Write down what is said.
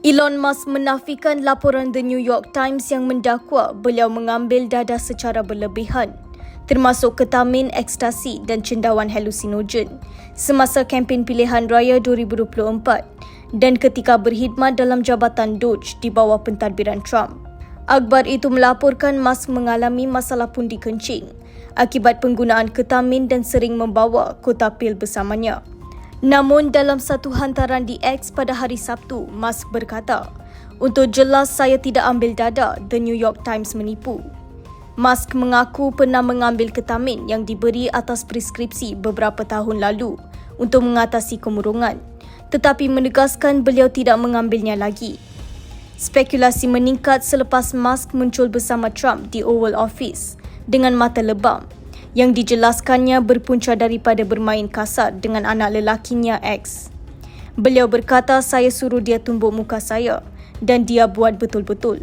Elon Musk menafikan laporan The New York Times yang mendakwa beliau mengambil dadah secara berlebihan termasuk ketamin, ekstasi dan cendawan halusinogen semasa kempen pilihan raya 2024 dan ketika berkhidmat dalam jabatan Doge di bawah pentadbiran Trump. Akbar itu melaporkan Musk mengalami masalah pundi kencing akibat penggunaan ketamin dan sering membawa kota pil bersamanya. Namun dalam satu hantaran di X pada hari Sabtu, Musk berkata, untuk jelas saya tidak ambil dada, The New York Times menipu. Musk mengaku pernah mengambil ketamin yang diberi atas preskripsi beberapa tahun lalu untuk mengatasi kemurungan, tetapi menegaskan beliau tidak mengambilnya lagi. Spekulasi meningkat selepas Musk muncul bersama Trump di Oval Office dengan mata lebam yang dijelaskannya berpunca daripada bermain kasar dengan anak lelakinya X. Beliau berkata saya suruh dia tumbuk muka saya dan dia buat betul-betul.